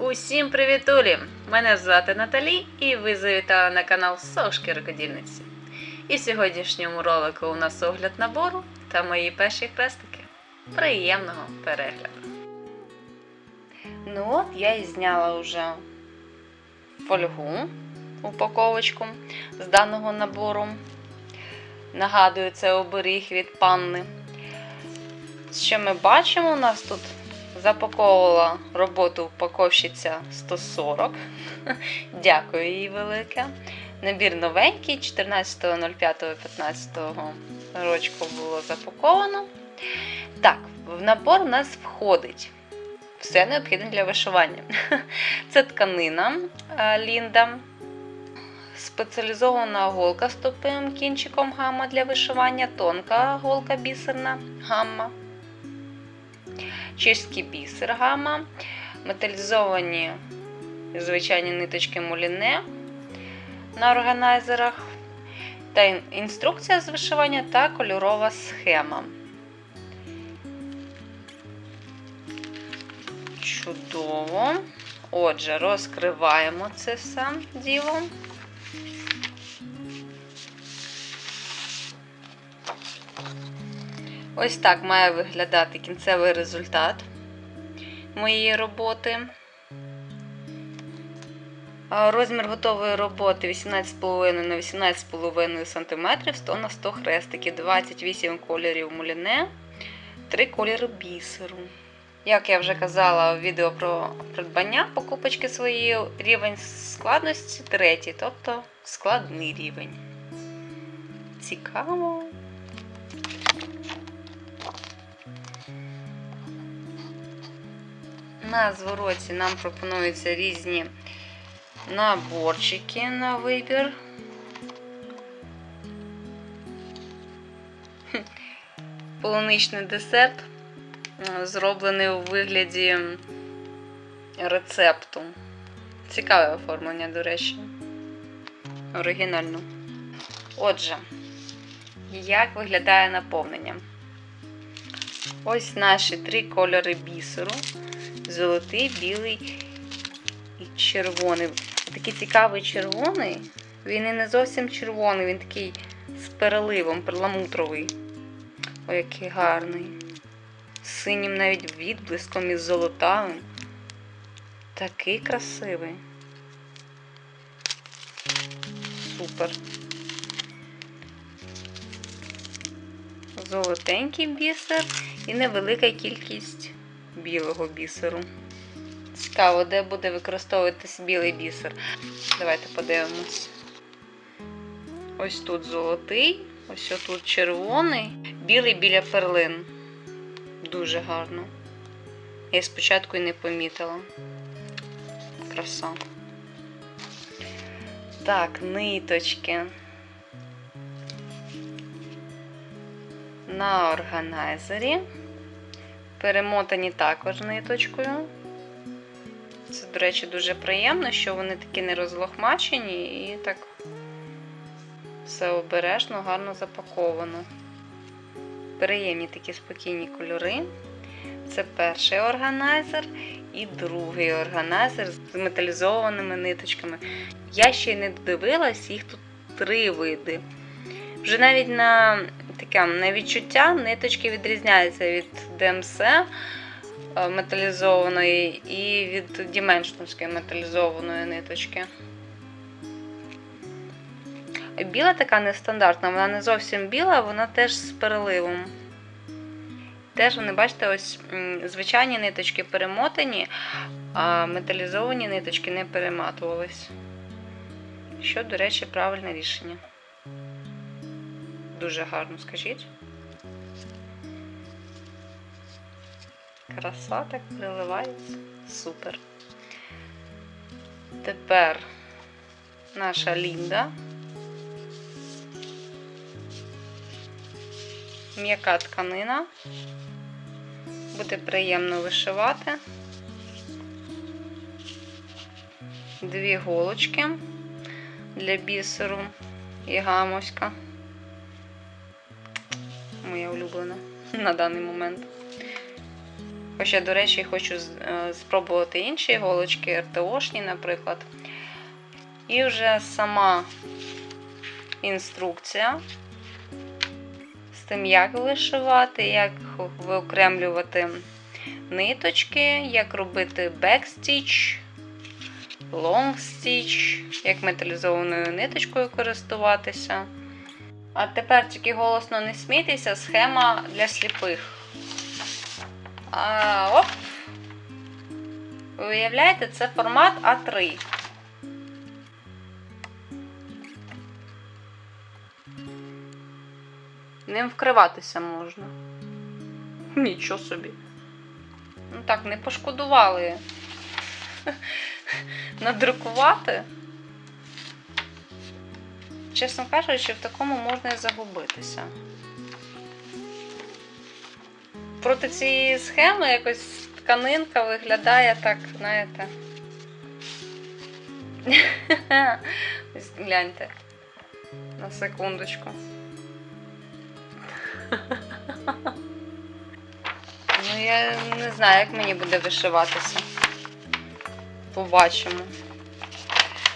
Усім привітулі! Мене звати Наталі і ви завітали на канал Сошки Рукодільниці. І в сьогоднішньому ролику у нас огляд набору та мої перші хрестики. Приємного перегляду! Ну от я і зняла вже фольгу, упаковочку з даного набору. Нагадую, це оберіг від панни. Що ми бачимо? У нас тут запаковувала роботу упаковщиця 140. Дякую їй велике. Набір новенький, 14.05.15 рочку було запаковано. Так, в набор у нас входить все необхідне для вишивання. Це тканина е, Лінда, спеціалізована голка з тупим кінчиком гамма для вишивання, тонка голка бісерна гамма чеський бісер гама, металізовані звичайні ниточки муліне на органайзерах, та інструкція з вишивання та кольорова схема. Чудово. Отже, розкриваємо це все діло. Ось так має виглядати кінцевий результат моєї роботи. Розмір готової роботи 18,5 на 18,5 см, 100 на 100 хрестиків, 28 кольорів муліне, 3 кольори бісеру. Як я вже казала в відео про придбання покупочки свої, рівень складності третій, тобто складний рівень. Цікаво. На звороті нам пропонуються різні наборчики на вибір. Полуничний десерт зроблений у вигляді рецепту. Цікаве оформлення, до речі. Оригінально. Отже, як виглядає наповнення? Ось наші три кольори бісеру золотий, білий і червоний. Такий цікавий червоний. Він і не зовсім червоний, він такий з переливом, перламутровий. Ой, який гарний. З синім навіть відблиском із золотавим. Такий красивий. Супер. Золотенький бісер і невелика кількість білого бісеру. Цікаво, де буде використовуватись білий бісер. Давайте подивимось. Ось тут золотий, ось тут червоний, білий біля перлин. Дуже гарно. Я спочатку і не помітила. Краса. Так, ниточки. На органайзері. Перемотані також ниточкою. Це, до речі, дуже приємно, що вони такі не розлохмачені і так все обережно, гарно запаковано. Приємні такі спокійні кольори. Це перший органайзер і другий органайзер з металізованими ниточками. Я ще й не додивилась, їх тут три види. Вже навіть на таке на відчуття ниточки відрізняються від ДМС е, металізованої і від Діменшновської металізованої ниточки. Біла така нестандартна, вона не зовсім біла, вона теж з переливом. Теж вони, бачите, ось звичайні ниточки перемотані, а металізовані ниточки не перематувались. Що, до речі, правильне рішення. Дуже гарно, скажіть. Краса так приливається. Супер. Тепер наша Лінда. М'яка тканина. Буде приємно вишивати. Дві голочки для бісеру і гамоська моя улюблена на даний момент. Хоча, до речі, хочу е, спробувати інші голочки, РТОшні, наприклад. І вже сама інструкція з тим, як вишивати, як виокремлювати ниточки, як робити бекстіч, лонгстіч, як металізованою ниточкою користуватися. А тепер тільки голосно не смійтеся, схема для сліпих. А, оп. Ви уявляєте, це формат А3. Ним вкриватися можна. Нічого собі. Ну так, не пошкодували надрукувати. Чесно кажучи, в такому можна і загубитися. Проти цієї схеми якось тканинка виглядає так, знаєте. Ось гляньте. На секундочку. Ну, я не знаю, як мені буде вишиватися. Побачимо.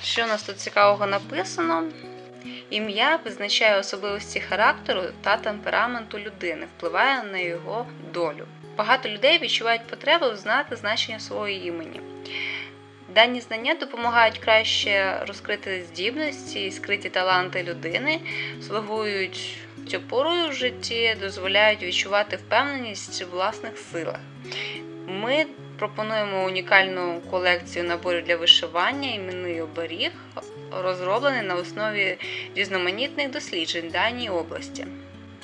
Що у нас тут цікавого написано? Ім'я визначає особливості характеру та темпераменту людини, впливає на його долю. Багато людей відчувають потребу знати значення свого імені. Дані знання допомагають краще розкрити здібності і скриті таланти людини, слугують опорою в житті, дозволяють відчувати впевненість у власних силах. Ми пропонуємо унікальну колекцію наборів для вишивання, іменний оберіг, розроблений на основі різноманітних досліджень даній області.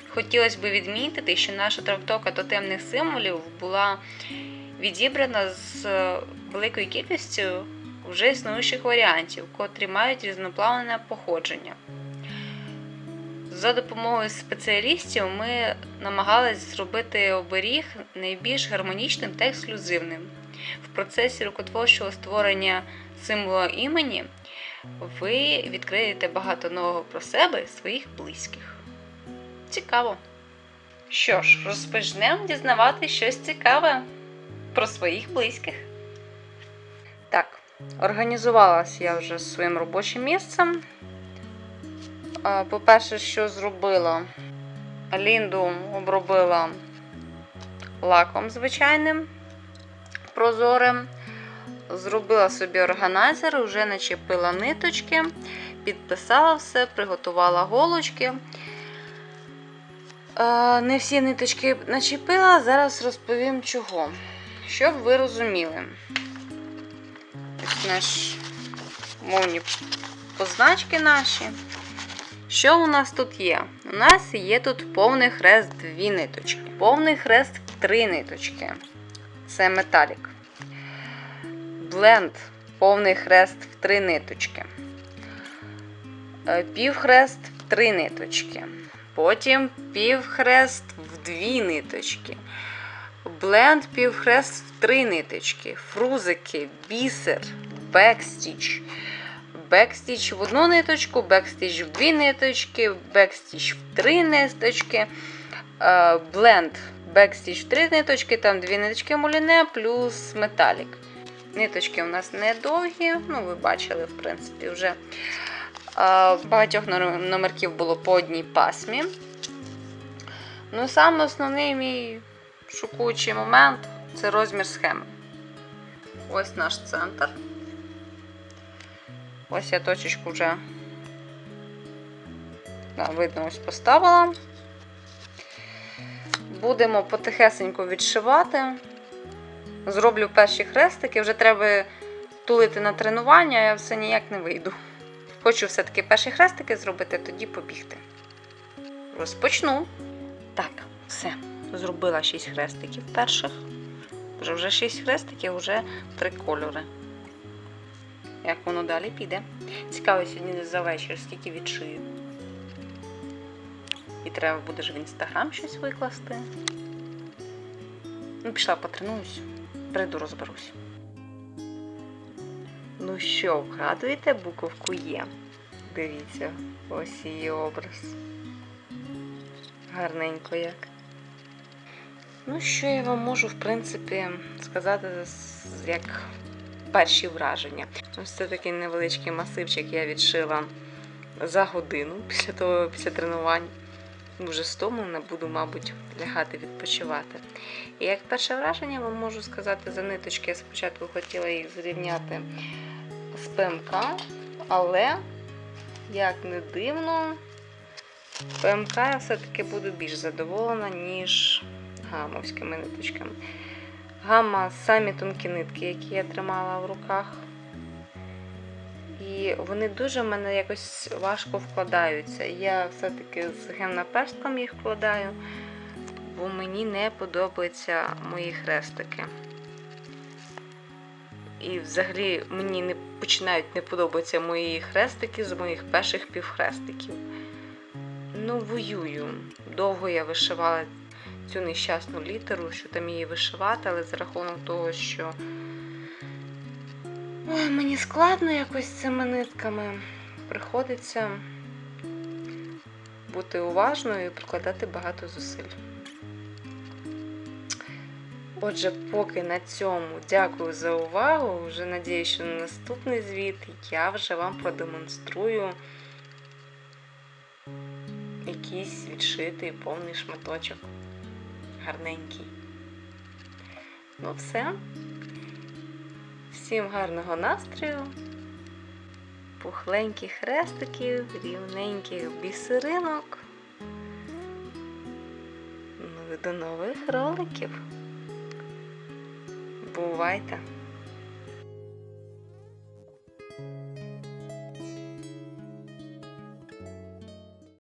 Хотілося б відмітити, що наша трактовка тотемних символів була відібрана з е, великою кількістю вже існуючих варіантів, котрі мають різноплавне походження. За допомогою спеціалістів ми намагалися зробити оберіг найбільш гармонічним та ексклюзивним. В процесі рукотворчого створення символа імені ви відкриєте багато нового про себе і своїх близьких. Цікаво. Що ж, розпочнемо дізнавати щось цікаве про своїх близьких. Так, організувалася я вже з своїм робочим місцем. По-перше, що зробила? Лінду обробила лаком звичайним прозорим. Зробила собі органайзер, вже начепила ниточки, підписала все, приготувала голочки. Е, Не всі ниточки начепила, зараз розповім чого. Щоб ви розуміли. Ось наш мовні позначки наші. Що у нас тут є? У нас є тут повний хрест дві ниточки. Повний хрест три ниточки. Це металік. Бленд. Повний хрест в три ниточки. Е, Півхрест в три ниточки. Потім півхрест в дві ниточки. Бленд півхрест в три ниточки. Фрузики, бісер, бекстіч. Бекстіч в одну ниточку, бекстіч в дві ниточки, бекстіч в три ниточки, е, бленд, бекстіч в три ниточки, там дві ниточки муліне плюс металік. Ниточки у нас не довгі, ну ви бачили, в принципі, вже. Багатьох номерків було по одній пасмі. Ну, саме основний мій шокуючий момент це розмір схеми. Ось наш центр. Ось я точечку вже да, видно, ось поставила. Будемо потихесенько відшивати. Зроблю перші хрестики, вже треба тулити на тренування, я все ніяк не вийду. Хочу все-таки перші хрестики зробити, тоді побігти. Розпочну. Так, все. Зробила 6 хрестиків перших. Вже вже 6 хрестиків, вже 3 кольори. Як воно далі піде. Цікаво сьогодні за вечір, скільки відшию. І треба буде ж в інстаграм щось викласти. Ну, пішла потренуюсь, прийду розберусь. Ну що, вгадуєте буковку Є? Дивіться, ось її образ. Гарненько як. Ну, що я вам можу, в принципі, сказати як перші враження. Ось це такий невеличкий масивчик я відшила за годину після того, після тренувань. Дуже стомлена, буду, мабуть, лягати відпочивати. І як перше враження вам можу сказати за ниточки, я спочатку хотіла їх зрівняти з ПМК, але, як не дивно, ПМК я все-таки буду більш задоволена, ніж гамовськими ниточками. Гамма самі тонкі нитки, які я тримала в руках. І вони дуже в мене якось важко вкладаються. Я все-таки з гемнаперстком їх вкладаю, бо мені не подобаються мої хрестики. І взагалі мені не починають не подобатися мої хрестики з моїх перших півхрестиків. Ну, воюю. Довго я вишивала цю нещасну літеру, що там її вишивати, але за рахунок того, що Ой, мені складно якось цими нитками. Приходиться бути уважною і прикладати багато зусиль. Отже, поки на цьому дякую за увагу. Вже надіюсь, що на наступний звіт я вже вам продемонструю якийсь відшитий повний шматочок. Гарненький. Ну, все. Всім гарного настрою, пухленьких хрестиків, рівненьких бісеринок. Ну і до нових роликів. Бувайте!